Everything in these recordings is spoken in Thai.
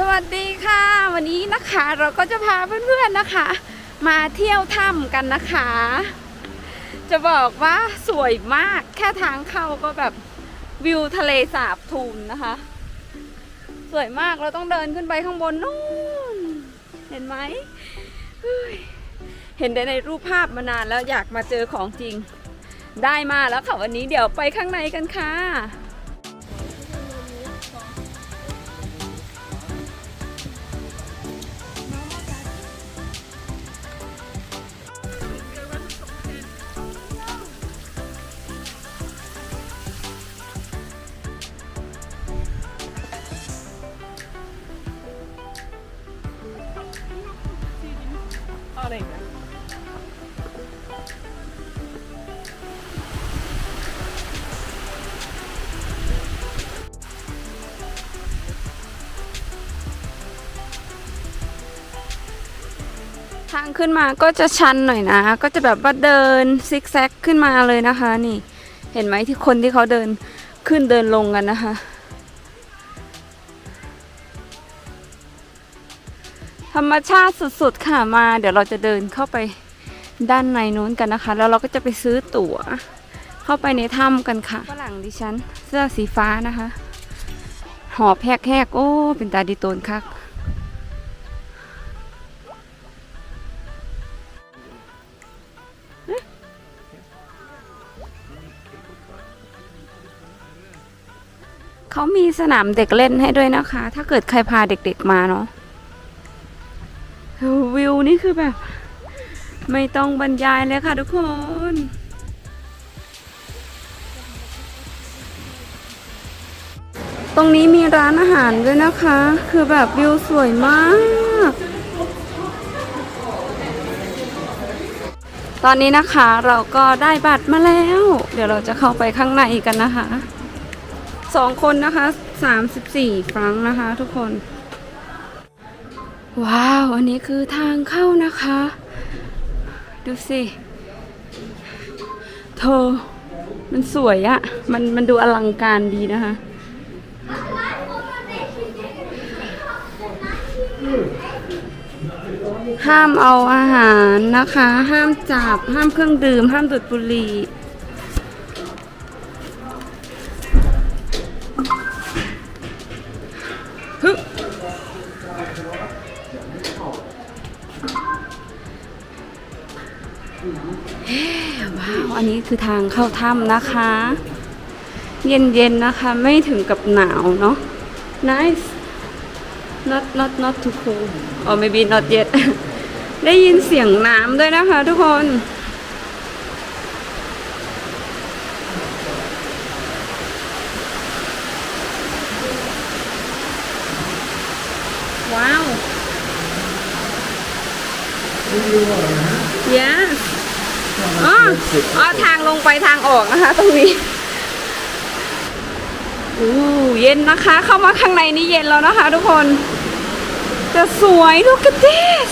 สวัสดีค่ะ วันนี้นะคะเราก็จะพาเพื่อนๆนะคะ มาเที่ยวถ้ำกันนะคะ จะบอกว่าสวยมากแค่ทางเข้าก็แบบวิวทะเลสาบทูนนะคะ สวยมากเราต้องเดินขึ้นไปข้างบนนู่น เห็นไหมเฮ้ยเห็นแต่ในรูปภาพมานานแล้วอยากมาเจอของจริง ได้มาแล้วค่ะวันนี้เดี๋ยวไปข้างในกันค่ะ ทางขึ้นมาก็จะชันหน่อยนะ ก็จะแบบว่าเดินซิกแซกขึ้นมาเลยนะคะ นี่ เห็นไหมที่คนที่เขาเดินขึ้นเดินลงกันนะคะ ธรรมชาติสุดๆค่ะมา เดี๋ยวเราจะเดินเข้าไปด้านในนู้นกันนะคะ แล้วเราก็จะไปซื้อตั๋ว เข้าไปในถ้ำกันค่ะฝรั่งดิฉัน เสื้อสีฟ้านะคะ หอบแหกๆโอ้ เป็นตาดีโตนคัก เขามีสนามเด็กเล่นให้ด้วยนะคะ ถ้าเกิดใครพาเด็กๆมาเนาะวิวนี่คือแบบ ไม่ต้องบรรยายเลยค่ะทุกคนตรงนี้มีร้านอาหารด้วยนะคะ คือแบบวิวสวยมาก ตอนนี้นะคะเราก็ได้บัตรมาแล้ว เดี๋ยวเราจะเข้าไปข้างในกันนะคะ สองคนนะคะสามสิบสี่ครั้งนะคะ ทุกคน ว้าว อันนี้คือทางเข้านะคะ ดูสิเธอมันสวยอะมันมันดูอลังการดีนะคะ ห้ามเอาอาหารนะคะ ห้ามจับ ห้ามเครื่องดื่ม ห้ามดูดบุหรี่ อันนี้คือทางเข้าถ้ำนะคะ เย็นๆนะคะไม่ถึงกับหนาวเนาะ nice not not not too cold or maybe not yet ได้ยินเสียงน้ำด้วยนะคะทุกคนว้าว yes อ๋ออ๋อทางลงไปทางออกนะคะ ตรงนี้อู้เย็นนะคะ เข้ามาข้างในนี่เย็นแล้วนะคะ ทุกคน จะสวย look at this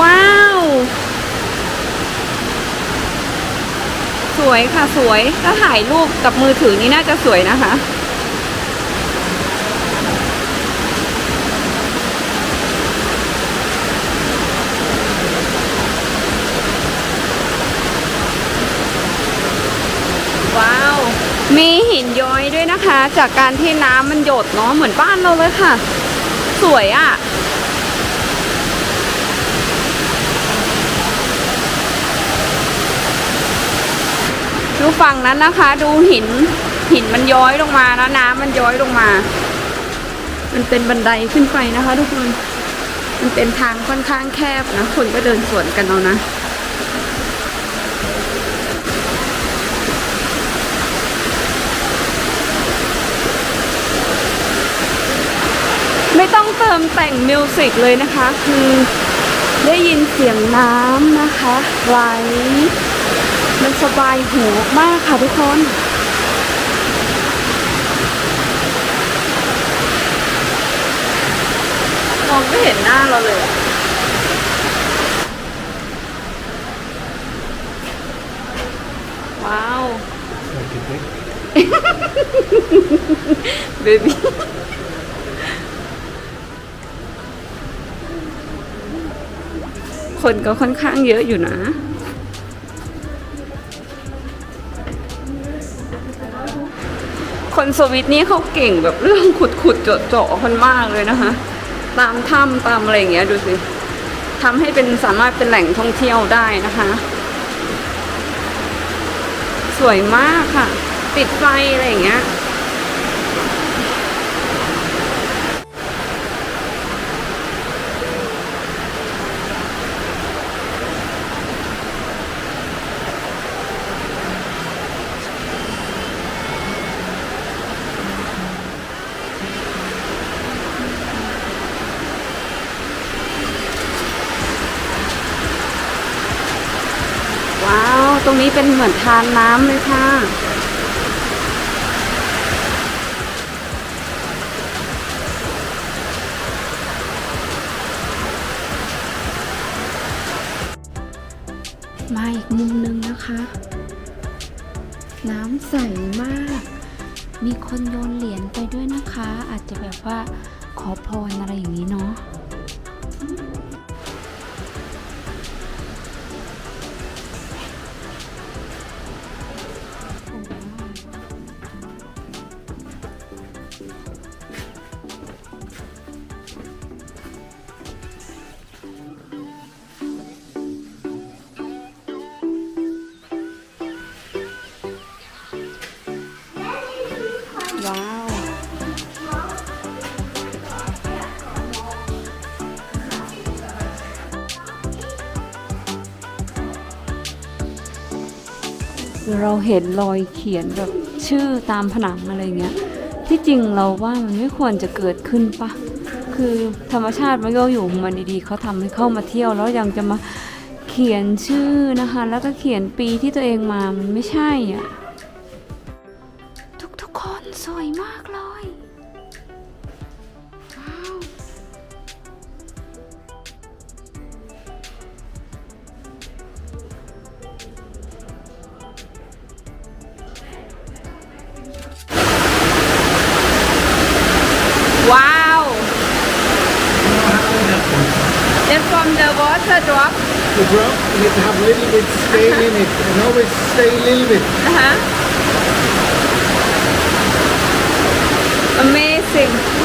ว้าว สวยค่ะสวยถ้าถ่ายรูปกับมือถือนี่น่าจะสวยนะคะ ว้าว มีหินย้อยด้วย นะคะ จากการที่น้ำมันหยดเนาะเหมือนบ้านเราเลยค่ะ สวยอะ่ะดูฝั่งนั้นนะคะ ดูหินหินมันย้อยลงมานะน้ำมันย้อยลงมา มันเป็นบันไดขึ้นไปนะคะ ทุกคน มันเป็นทางค่อนข้างแคบนะคนก็เดินสวนกันเอานะ ไม่ต้องเติมแต่งมิวสิกเลยนะคะ คือได้ยินเสียงน้ำนะคะไหลมันสบายหูมากค่ะทุกคนมองไม่เห็นหน้าเราเลยอะว้าว เบบี้ คนก็ค่อนข้างเยอะอยู่นะ คนสวิตนี่เขาเก่งแบบเรื่องขุดขุดเจาะเจาะคนมากเลยนะคะ ตามถ้ำตามอะไรอย่างเงี้ยดูสิทำให้เป็นสามารถเป็นแหล่งท่องเที่ยวได้นะคะ สวยมากค่ะ ติดไฟอะไรอย่างเงี้ย ว้าว ต รงนี้เป็นเหมือนทานน้ำเลยค่ะ มาอีกมุมหนึ่งนะคะ น้ำใสมาก มีคนโยนเหรียญไปด้วยนะคะ อาจจะแบบว่าขอพรอะไรอย่างนี้เนาะ เราเห็นรอยเขียนแบบชื่อตามผนังอะไรเงี้ย ที่จริงเราว่ามันไม่ควรจะเกิดขึ้นปะคือธรรมชาติมันก็อยู่มันดีๆเขาทำให้เข้ามาเที่ยวแล้วยังจะมาเขียนชื่อนะคะ แล้วก็เขียนปีที่ตัวเองมามันไม่ใช่อะทุกๆคนสวยมากเลย drop, you have to have a little bit stay in it, and always stay a little bit. uh-huh. Amazing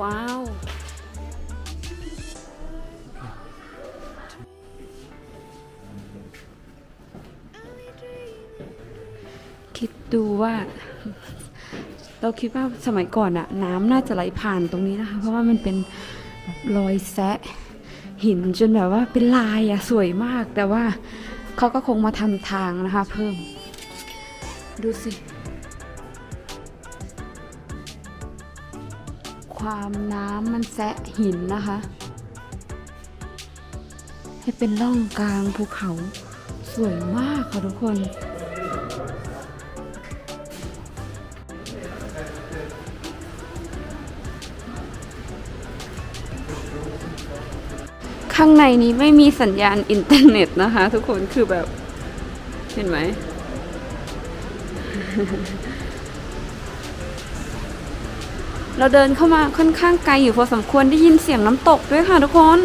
ว้าว คิดดูว่า เราคิดว่าสมัยก่อนอะน้ำน่าจะไหลผ่านตรงนี้นะคะ เพราะว่ามันเป็นรอยแซะหินจนแบบว่าเป็นลายอะสวยมาก แต่ว่าเขาก็คงมาทำทางนะคะ เพิ่ม ดูสิ ความน้ำมันแซะหินนะคะ ให้เป็นร่องกลางภูเขาสวยมากค่ะทุกคน ข้างในนี้ไม่มีสัญญาณอินเทอร์เน็ตนะคะ ทุกคนคือแบบ เห็นไหม เราเดินเข้ามาค่อนข้างไกลอยู่พอสมควรได้ยินเสียงน้ำตกด้วยค่ะทุกคน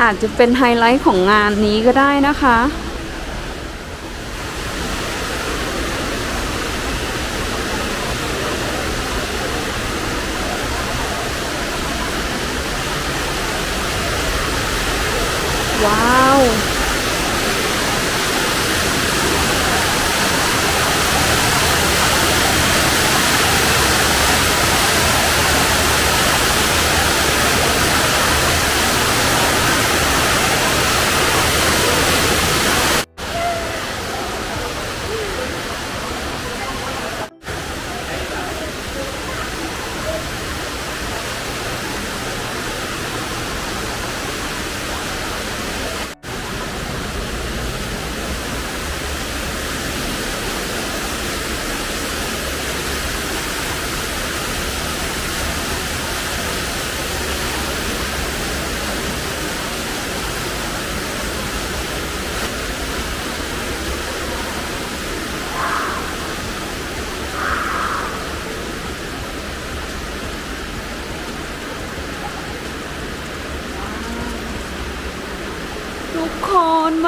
อาจจะเป็นไฮไลท์ของงานนี้ก็ได้นะคะ ว้าว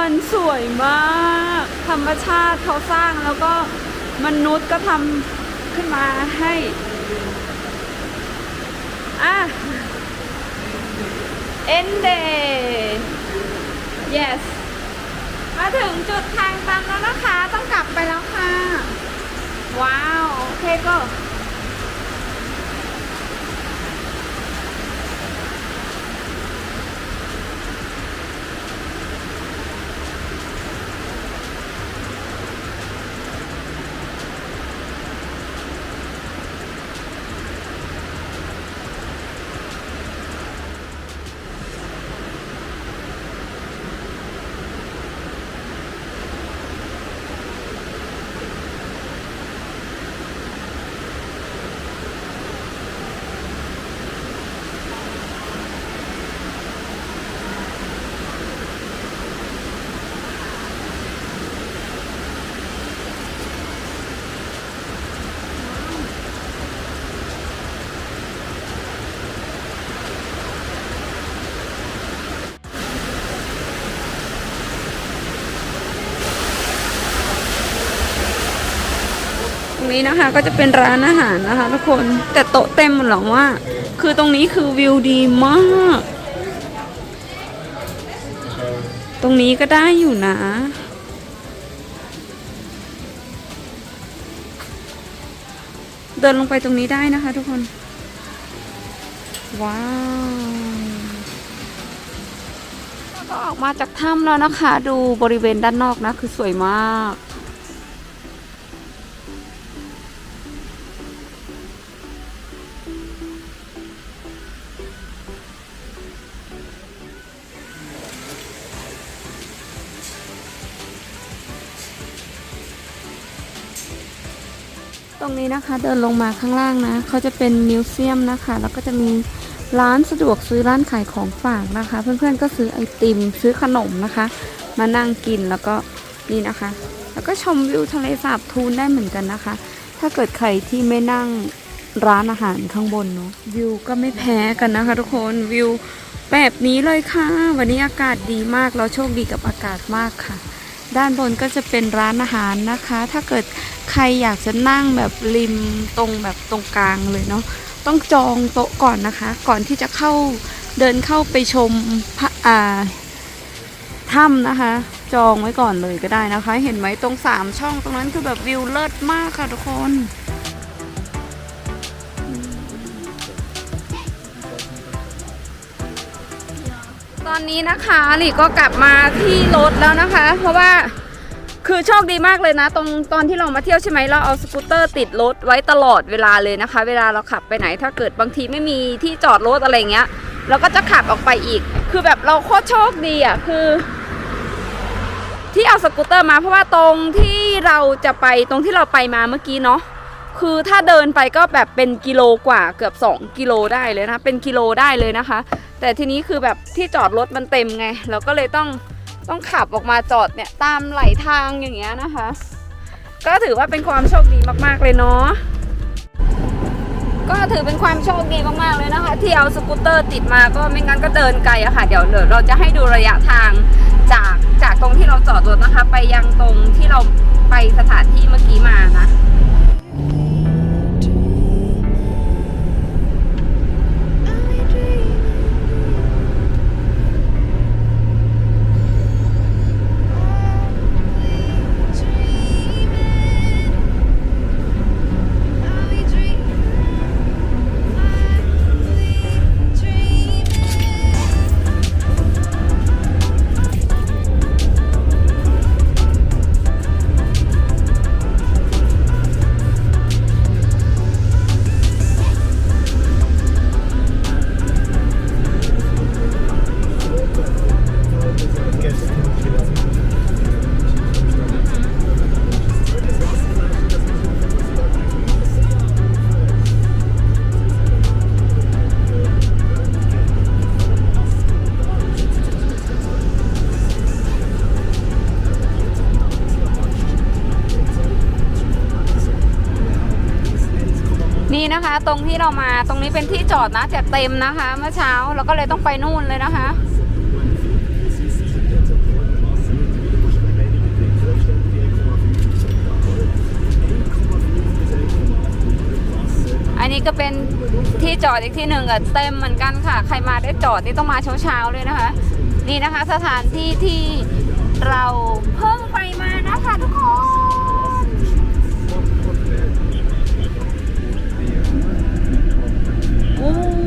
มันสวยมาก ธรรมชาติเขาสร้างแล้วก็มนุษย์ก็ทำขึ้นมาให้อะ end day yes มาถึงจุดทางตันแล้วนะคะ ต้องกลับไปแล้วค่ะ ว้าว โอเคก็ นี้นะคะก็จะเป็นร้านอาหารนะคะ ทุกคนแต่โต๊ะเต็มหมดหรอว่า คือตรงนี้คือวิวดีมาก ตรงนี้ก็ได้อยู่นะ เดินลงไปตรงนี้ได้นะคะ ทุกคน ว้าวแล้วก็ออกมาจากถ้ำแล้วนะคะ ดูบริเวณด้านนอกนะ คือสวยมาก ตรงนี้นะคะเดินลงมาข้างล่างนะเขาจะเป็นมิวเซียมนะคะ แล้วก็จะมีร้านสะดวกซื้อร้านขายของฝากนะคะ เพื่อนๆก็ซื้อไอติมซื้อขนมนะคะ มานั่งกินแล้วก็นี่นะคะ แล้วก็ชมวิวทะเลสาบทูนได้เหมือนกันนะคะ ถ้าเกิดใครที่ไม่นั่งร้านอาหารข้างบนเนาะวิวก็ไม่แพ้กันนะคะ ทุกคนวิวแบบนี้เลยค่ะ วันนี้อากาศดีมากเราโชคดีกับอากาศมากค่ะ ด้านบนก็จะเป็นร้านอาหารนะคะ ถ้าเกิดใครอยากจะนั่งแบบริมตรงแบบตรงกลางเลยเนาะต้องจองโต๊ะก่อนนะคะ ก่อนที่จะเข้าเดินเข้าไปชมพระอ่าถ้ำนะคะ จองไว้ก่อนเลยก็ได้นะคะ เห็นไหมตรงสามช่องตรงนั้นคือแบบวิวเลิศมากค่ะทุกคน อนนี้นะคะหลีก็กลับมาที่รถแล้วนะคะ เพราะว่าคือโชคดีมากเลยนะ ตรงตอนที่เรามาเที่ยวใช่ไหมเราเอาสกูตเตอร์ติดรถไว้ตลอดเวลาเลยนะคะ เวลาเราขับไปไหนถ้าเกิดบางทีไม่มีที่จอดรถอะไรเงี้ยเราก็จะขับออกไปอีก คือแบบเราโคตรโชคดีอะคือ ที่เอาสกูตเตอร์มาเพราะว่าตรงที่เราจะไปตรงที่เราไปมาเมื่อกี้เนาะคือถ้าเดินไปก็แบบเป็นกิโลกว่าเกือบ 2 กิโลได้เลยนะ เป็นกิโลได้เลยนะคะ แต่ทีนี้คือแบบที่จอดรถมันเต็มไง เราก็เลยต้องต้องขับออกมาจอดเนี่ยตามไหลทางอย่างเงี้ยนะคะ ก็ถือว่าเป็นความโชคดีมากๆเลยเนาะก็ถือเป็นความโชคดีมากๆเลยนะคะ ที่เอาสกูตเตอร์ติดมาก็ไม่งั้นก็เดินไกลอะค่ะ เดี๋ยวเดี๋ยวเราจะให้ดูระยะทางจากจากตรงที่เราจอดรถนะคะ ไปยังตรงที่เราไปสถานที่เมื่อกี้มานะ ตรงที่เรามาตรงนี้เป็นที่จอดนะจะเต็มนะคะ เมื่อเช้าเราก็เลยต้องไปนู่นเลยนะคะอันนี้ก็เป็นที่จอดอีกที่หนึ่งอะเต็มเหมือนกันค่ะ ใครมาได้จอดนี่ต้องมาเช้าๆเลยนะคะ นี่นะคะสถานที่ที่เราเพิ่งไป Oh.